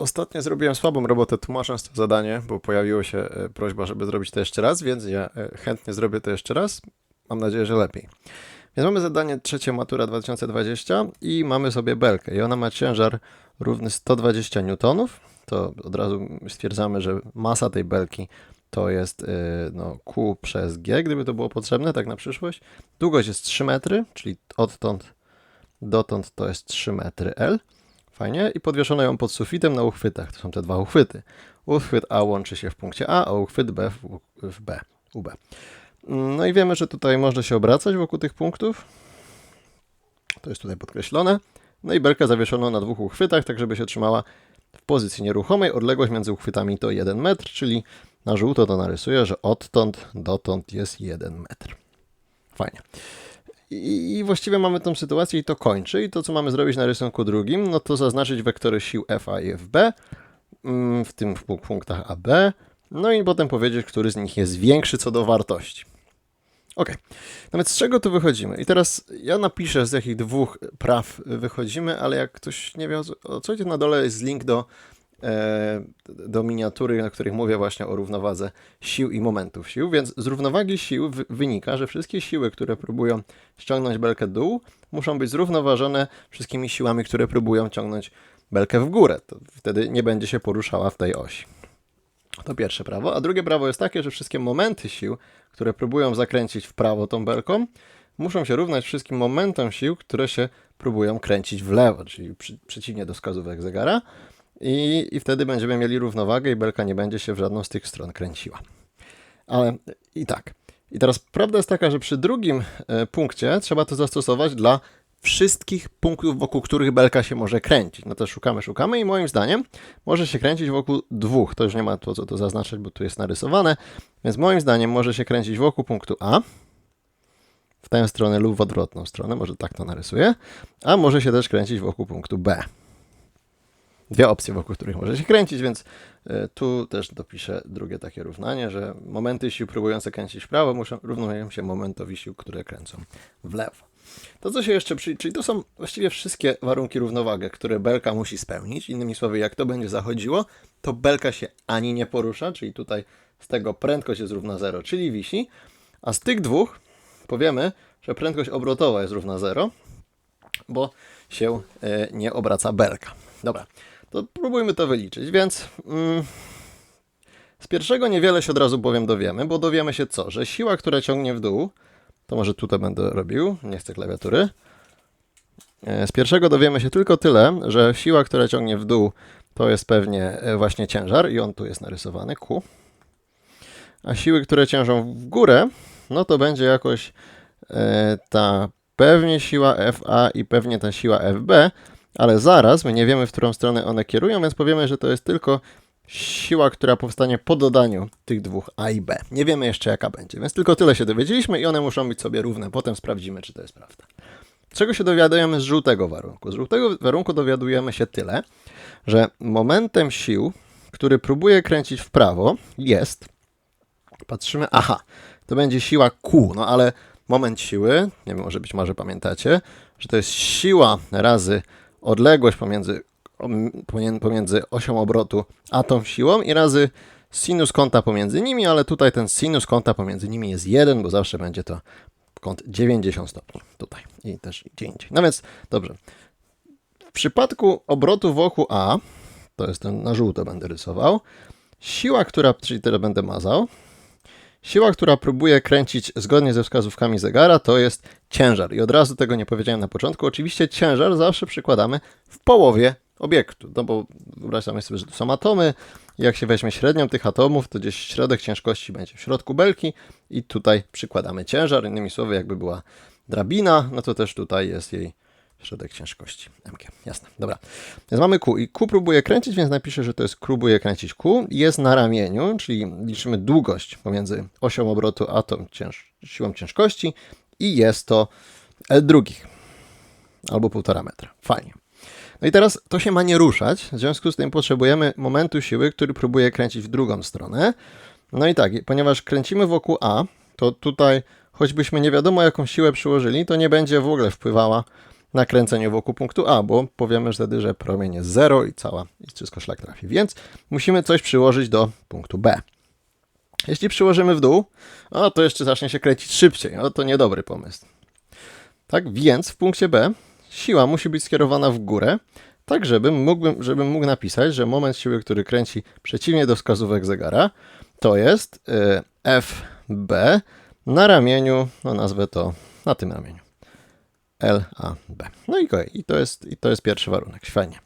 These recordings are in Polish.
Ostatnio zrobiłem słabą robotę tłumacząc to zadanie, bo pojawiła się e, prośba, żeby zrobić to jeszcze raz, więc ja e, chętnie zrobię to jeszcze raz. Mam nadzieję, że lepiej. Więc mamy zadanie trzecie matura 2020 i mamy sobie belkę i ona ma ciężar równy 120 newtonów. To od razu stwierdzamy, że masa tej belki to jest y, no, Q przez G, gdyby to było potrzebne, tak na przyszłość. Długość jest 3 metry, czyli odtąd dotąd to jest 3 metry L. Fajnie. I podwieszono ją pod sufitem na uchwytach. To są te dwa uchwyty. Uchwyt A łączy się w punkcie A, a uchwyt B w, w B, UB. No i wiemy, że tutaj można się obracać wokół tych punktów. To jest tutaj podkreślone. No i belkę zawieszono na dwóch uchwytach, tak żeby się trzymała w pozycji nieruchomej. Odległość między uchwytami to 1 metr, czyli na żółto to narysuję, że odtąd dotąd jest 1 metr. Fajnie. I, I właściwie mamy tą sytuację i to kończy. I to, co mamy zrobić na rysunku drugim, no to zaznaczyć wektory sił FA i FB mm, w tym punktach AB. No i potem powiedzieć, który z nich jest większy co do wartości. Ok, no więc z czego tu wychodzimy? I teraz ja napiszę, z jakich dwóch praw wychodzimy, ale jak ktoś nie wie o co, chodzi, na dole jest link do, do miniatury, na których mówię właśnie o równowadze sił i momentów sił. Więc z równowagi sił wy, wynika, że wszystkie siły, które próbują ściągnąć belkę dół, muszą być zrównoważone wszystkimi siłami, które próbują ciągnąć belkę w górę. To wtedy nie będzie się poruszała w tej osi. To pierwsze prawo. A drugie prawo jest takie, że wszystkie momenty sił, które próbują zakręcić w prawo tą belką, muszą się równać wszystkim momentom sił, które się próbują kręcić w lewo, czyli przy, przeciwnie do wskazówek zegara. I, I wtedy będziemy mieli równowagę i belka nie będzie się w żadną z tych stron kręciła. Ale i tak. I teraz prawda jest taka, że przy drugim e, punkcie trzeba to zastosować dla wszystkich punktów, wokół których belka się może kręcić. No to szukamy, szukamy i moim zdaniem może się kręcić wokół dwóch. To już nie ma to, co to zaznaczać, bo tu jest narysowane. Więc moim zdaniem może się kręcić wokół punktu A, w tę stronę lub w odwrotną stronę, może tak to narysuję, a może się też kręcić wokół punktu B. Dwie opcje, wokół których może się kręcić, więc y, tu też dopiszę drugie takie równanie, że momenty sił próbujące kręcić w prawo muszą równają się momentowi sił, które kręcą w lewo. To, co się jeszcze przy... czyli to są właściwie wszystkie warunki równowagi, które belka musi spełnić. Innymi słowy, jak to będzie zachodziło, to belka się ani nie porusza, czyli tutaj z tego prędkość jest równa 0, czyli wisi, a z tych dwóch powiemy, że prędkość obrotowa jest równa 0, bo się e, nie obraca belka. Dobra, to próbujmy to wyliczyć, więc mm, z pierwszego niewiele się od razu powiem dowiemy, bo dowiemy się co, że siła, która ciągnie w dół, to może tutaj będę robił, nie chcę klawiatury. E, z pierwszego dowiemy się tylko tyle, że siła, która ciągnie w dół, to jest pewnie e, właśnie ciężar i on tu jest narysowany, Q. A siły, które ciężą w górę, no to będzie jakoś e, ta pewnie siła FA i pewnie ta siła FB, ale zaraz my nie wiemy, w którą stronę one kierują, więc powiemy, że to jest tylko siła, która powstanie po dodaniu tych dwóch A i B. Nie wiemy jeszcze jaka będzie, więc tylko tyle się dowiedzieliśmy i one muszą być sobie równe. Potem sprawdzimy, czy to jest prawda. Czego się dowiadujemy z żółtego warunku? Z żółtego warunku dowiadujemy się tyle, że momentem sił, który próbuje kręcić w prawo, jest. Patrzymy, aha, to będzie siła Q, no ale moment siły, nie wiem, może być może pamiętacie, że to jest siła razy odległość pomiędzy pomiędzy osią obrotu a tą siłą i razy sinus kąta pomiędzy nimi, ale tutaj ten sinus kąta pomiędzy nimi jest 1, bo zawsze będzie to kąt 90 stopni tutaj i też gdzie indziej. No więc dobrze. W przypadku obrotu wokół A, to jest ten na żółto będę rysował, siła, która, czyli tyle będę mazał, siła, która próbuje kręcić zgodnie ze wskazówkami zegara, to jest ciężar. I od razu tego nie powiedziałem na początku. Oczywiście ciężar zawsze przykładamy w połowie obiektu. No bo wyobraźmy sobie, że to są atomy. Jak się weźmie średnią tych atomów, to gdzieś środek ciężkości będzie w środku belki i tutaj przykładamy ciężar. Innymi słowy, jakby była drabina, no to też tutaj jest jej środek ciężkości. MG. Jasne. Dobra. Więc mamy Q i Q próbuje kręcić, więc napiszę, że to jest próbuje kręcić Q. Jest na ramieniu, czyli liczymy długość pomiędzy osią obrotu a tą cięż siłą ciężkości i jest to L drugich albo półtora metra. Fajnie. No i teraz to się ma nie ruszać, w związku z tym potrzebujemy momentu siły, który próbuje kręcić w drugą stronę. No i tak, ponieważ kręcimy wokół A, to tutaj choćbyśmy nie wiadomo jaką siłę przyłożyli, to nie będzie w ogóle wpływała nakręceniu wokół punktu A, bo powiemy wtedy, że promień jest 0 i cała, i wszystko szlak trafi. Więc musimy coś przyłożyć do punktu B. Jeśli przyłożymy w dół, o, to jeszcze zacznie się kręcić szybciej. O, to niedobry pomysł. Tak więc w punkcie B siła musi być skierowana w górę, tak żebym mógł, żebym mógł napisać, że moment siły, który kręci przeciwnie do wskazówek zegara, to jest y, FB na ramieniu, no nazwę to na tym ramieniu. LAB. No i, i, to jest, i to jest pierwszy warunek. Fajnie.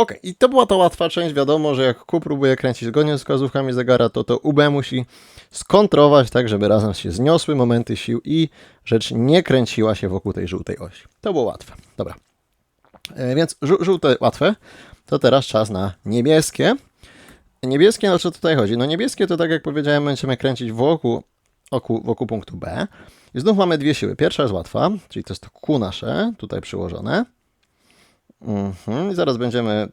Ok, i to była ta łatwa część. Wiadomo, że jak Q próbuje kręcić zgodnie z wskazówkami zegara, to to UB musi skontrować tak, żeby razem się zniosły momenty sił i rzecz nie kręciła się wokół tej żółtej osi. To było łatwe. Dobra. E, więc żół- żółte łatwe. To teraz czas na niebieskie. Niebieskie, o co tutaj chodzi? No niebieskie to tak jak powiedziałem, będziemy kręcić wokół, wokół, wokół punktu B. I znów mamy dwie siły. Pierwsza jest łatwa, czyli to jest to Q nasze, tutaj przyłożone. Mhm. Zaraz będziemy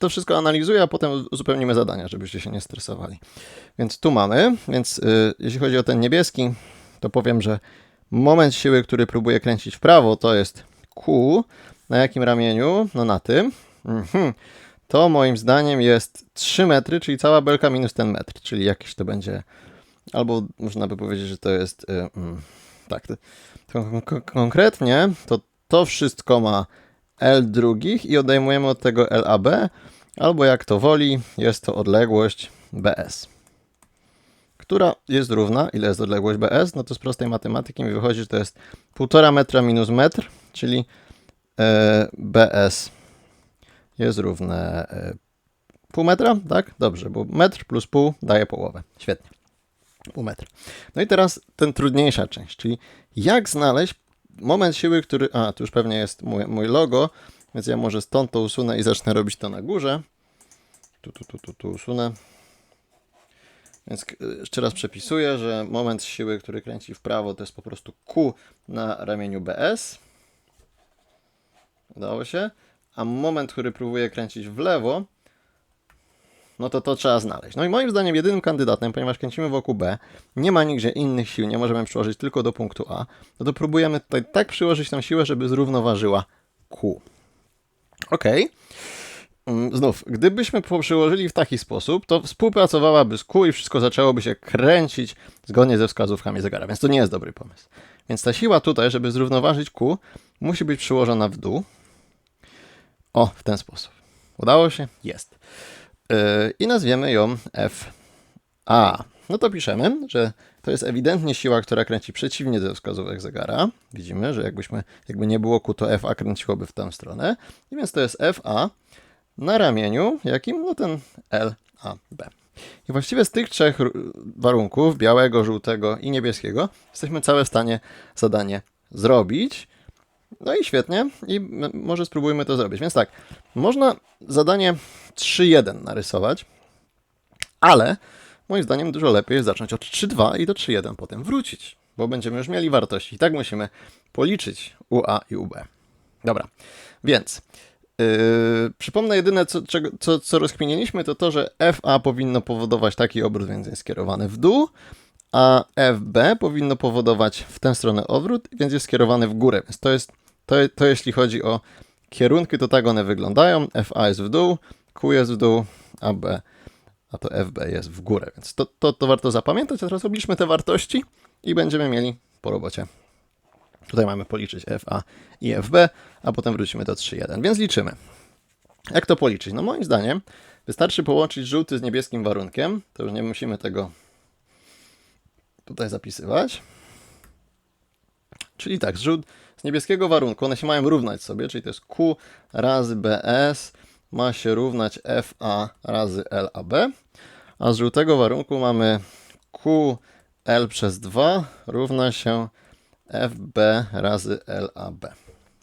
to wszystko analizuję, a potem uzupełnimy zadania, żebyście się nie stresowali. Więc tu mamy, więc y, jeśli chodzi o ten niebieski, to powiem, że moment siły, który próbuje kręcić w prawo, to jest Q. Na jakim ramieniu? No na tym. Mhm. To moim zdaniem jest 3 metry, czyli cała belka minus ten metr, czyli jakiś to będzie, albo można by powiedzieć, że to jest, y, mm, tak, to, to kon- konkretnie to to wszystko ma L drugich i odejmujemy od tego LAB, albo jak to woli, jest to odległość BS, która jest równa, ile jest odległość BS? No to z prostej matematyki mi wychodzi, że to jest 1,5 metra minus metr, czyli e, BS jest równe e, pół metra, tak? Dobrze, bo metr plus pół daje połowę. Świetnie. Pół metra. No i teraz ten trudniejsza część, czyli jak znaleźć moment siły, który... A, tu już pewnie jest mój, mój logo, więc ja może stąd to usunę i zacznę robić to na górze. Tu, tu, tu, tu, tu usunę. Więc jeszcze raz przepisuję, że moment siły, który kręci w prawo, to jest po prostu Q na ramieniu BS. Udało się. A moment, który próbuje kręcić w lewo, no to to trzeba znaleźć. No i moim zdaniem jedynym kandydatem, ponieważ kręcimy wokół B, nie ma nigdzie innych sił, nie możemy przyłożyć tylko do punktu A, no to próbujemy tutaj tak przyłożyć tą siłę, żeby zrównoważyła Q. Ok. Mm, Znów, gdybyśmy przyłożyli w taki sposób, to współpracowałaby z Q i wszystko zaczęłoby się kręcić zgodnie ze wskazówkami zegara, więc to nie jest dobry pomysł. Więc ta siła tutaj, żeby zrównoważyć Q, musi być przyłożona w dół. O, w ten sposób. Udało się? Jest. Yy, I nazwiemy ją FA. No to piszemy, że to jest ewidentnie siła, która kręci przeciwnie do wskazówek zegara. Widzimy, że jakbyśmy, jakby nie było Q, to FA kręciłoby w tę stronę. I więc to jest FA na ramieniu, jakim? No ten LAB. I właściwie z tych trzech warunków, białego, żółtego i niebieskiego, jesteśmy całe w stanie zadanie zrobić. No i świetnie. I może spróbujmy to zrobić. Więc tak, można zadanie 3.1 narysować, ale moim zdaniem dużo lepiej jest zacząć od 3.2 i do 3.1 potem wrócić, bo będziemy już mieli wartości. I tak musimy policzyć UA i UB. Dobra, więc yy, przypomnę jedyne, co, co, co rozkminiliśmy, to to, że FA powinno powodować taki obrót, więc jest skierowany w dół, a FB powinno powodować w tę stronę odwrót, więc jest skierowany w górę. Więc to jest, to, to jeśli chodzi o kierunki, to tak one wyglądają. FA jest w dół, Q jest w dół, a B, a to FB jest w górę. Więc to, to, to warto zapamiętać. A teraz obliczmy te wartości i będziemy mieli po robocie. Tutaj mamy policzyć FA i FB, a potem wrócimy do 3.1. Więc liczymy. Jak to policzyć? No moim zdaniem wystarczy połączyć żółty z niebieskim warunkiem. To już nie musimy tego tutaj zapisywać. Czyli tak, z, żółt, z niebieskiego warunku one się mają równać sobie, czyli to jest Q razy BS ma się równać FA razy LAB, a z żółtego warunku mamy QL przez 2 równa się FB razy LAB.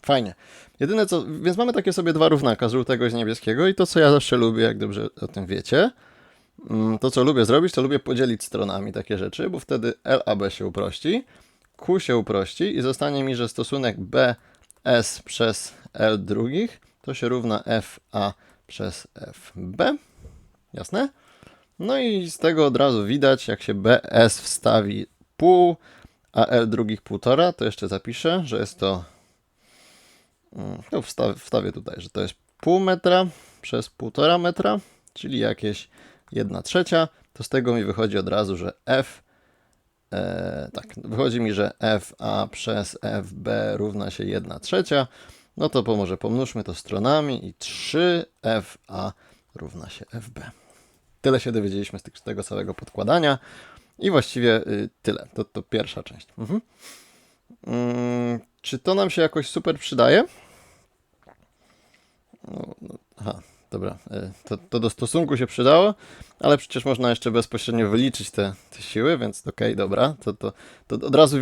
Fajnie. Jedyne co, więc mamy takie sobie dwa równaka z żółtego i z niebieskiego i to co ja zawsze lubię, jak dobrze o tym wiecie, mm, to co lubię zrobić, to lubię podzielić stronami takie rzeczy, bo wtedy LAB się uprości, Q się uprości i zostanie mi, że stosunek BS przez L drugich to się równa FA przez FB. Jasne? No i z tego od razu widać, jak się BS wstawi pół, a L drugich półtora, to jeszcze zapiszę, że jest to Mm, No, wstaw, wstawię tutaj, że to jest pół metra przez półtora metra, czyli jakieś 1 trzecia. To z tego mi wychodzi od razu, że F. E, tak, wychodzi mi, że FA przez FB równa się 1 trzecia. No to po, może pomnóżmy to stronami i 3FA równa się FB. Tyle się dowiedzieliśmy z, tego całego podkładania. I właściwie y, tyle. To, to pierwsza część. Mhm. Mm, czy to nam się jakoś super przydaje? No, no, aha, dobra. y, To, to do stosunku się przydało, ale przecież można jeszcze bezpośrednio wyliczyć te, te siły, więc okej, dobra. To, to, to od, razu,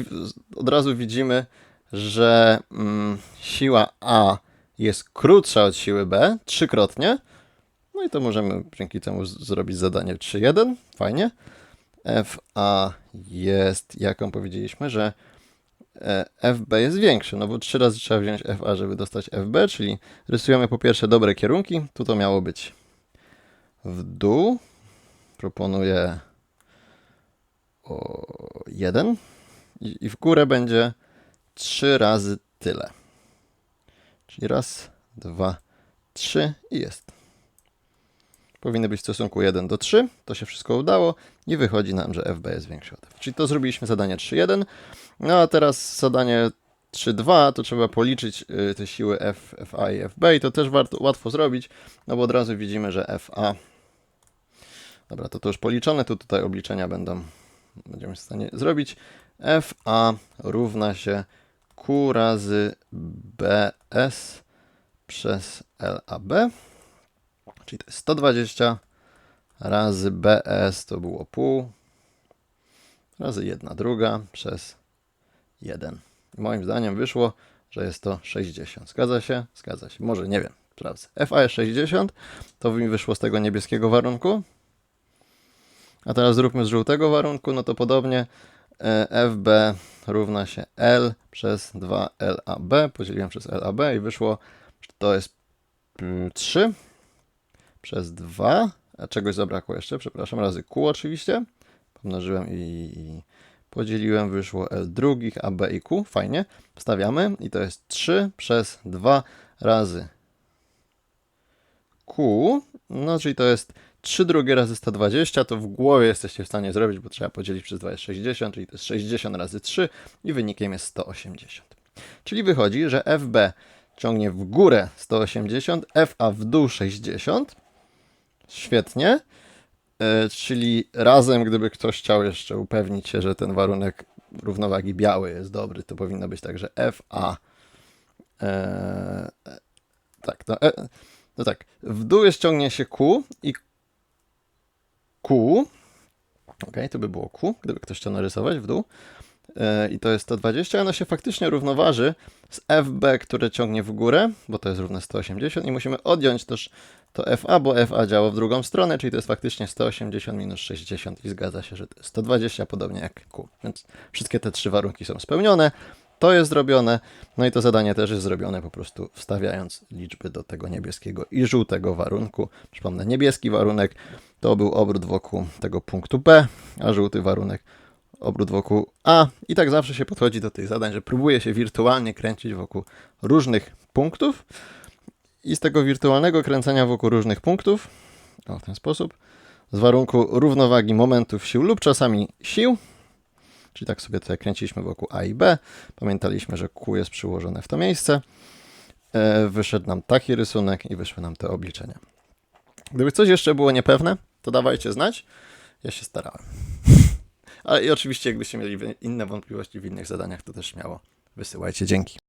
od razu widzimy, że mm, siła A jest krótsza od siły B trzykrotnie. No i to możemy dzięki temu zrobić zadanie 3.1. Fajnie. FA jest, jaką powiedzieliśmy, że e, FB jest większy, no bo trzy razy trzeba wziąć FA, żeby dostać FB, czyli rysujemy po pierwsze dobre kierunki. Tu to miało być w dół. Proponuję o 1 i, i w górę będzie trzy razy tyle. Czyli raz, dwa, trzy i jest. Powinny być w stosunku 1 do 3. To się wszystko udało i wychodzi nam, że FB jest większy od F. Czyli to zrobiliśmy zadanie 3.1. No a teraz zadanie 3.2 to trzeba policzyć y, te siły F, FA i FB i to też warto, łatwo zrobić, no bo od razu widzimy, że FA Dobra, to to już policzone, to tutaj obliczenia będą, będziemy w stanie zrobić. FA równa się Q razy BS przez LAB, czyli to jest 120 razy BS to było pół, razy 1 druga przez 1. I moim zdaniem wyszło, że jest to 60. Zgadza się? Zgadza się. Może nie wiem, sprawdzę. FA jest 60, to mi wyszło z tego niebieskiego warunku. A teraz zróbmy z żółtego warunku, no to podobnie e, FB równa się L przez 2LAB, podzieliłem przez LAB i wyszło, że to jest mm, 3 przez 2, a czegoś zabrakło jeszcze, przepraszam, razy Q oczywiście, pomnożyłem i, i podzieliłem, wyszło L drugich, AB i Q, fajnie, wstawiamy i to jest 3 przez 2 razy Q, no czyli to jest 3 drugie razy 120, to w głowie jesteście w stanie zrobić, bo trzeba podzielić przez 2 jest 60, czyli to jest 60 razy 3 i wynikiem jest 180. Czyli wychodzi, że FB ciągnie w górę 180, FA w dół 60. Świetnie. E, czyli razem, gdyby ktoś chciał jeszcze upewnić się, że ten warunek równowagi biały jest dobry, to powinno być tak, że FA. Tak, no, no tak. W dół jest ciągnie się Q i Q. Ok, to by było Q, gdyby ktoś chciał narysować w dół. E, I to jest 120, ono się faktycznie równoważy z FB, które ciągnie w górę, bo to jest równe 180 i musimy odjąć też to FA, bo FA działa w drugą stronę, czyli to jest faktycznie 180 minus 60 i zgadza się, że to jest 120, podobnie jak Q. Więc wszystkie te trzy warunki są spełnione. To jest zrobione, no i to zadanie też jest zrobione po prostu wstawiając liczby do tego niebieskiego i żółtego warunku. Przypomnę, niebieski warunek to był obrót wokół tego punktu B, a żółty warunek obrót wokół A. I tak zawsze się podchodzi do tych zadań, że próbuje się wirtualnie kręcić wokół różnych punktów. I z tego wirtualnego kręcenia wokół różnych punktów, o w ten sposób, z warunku równowagi momentów sił lub czasami sił, czyli tak sobie tutaj kręciliśmy wokół A i B, pamiętaliśmy, że Q jest przyłożone w to miejsce, e, wyszedł nam taki rysunek i wyszły nam te obliczenia. Gdyby coś jeszcze było niepewne, to dawajcie znać. Ja się starałem. Ale i oczywiście, jakbyście mieli inne wątpliwości w innych zadaniach, to też śmiało wysyłajcie. Dzięki.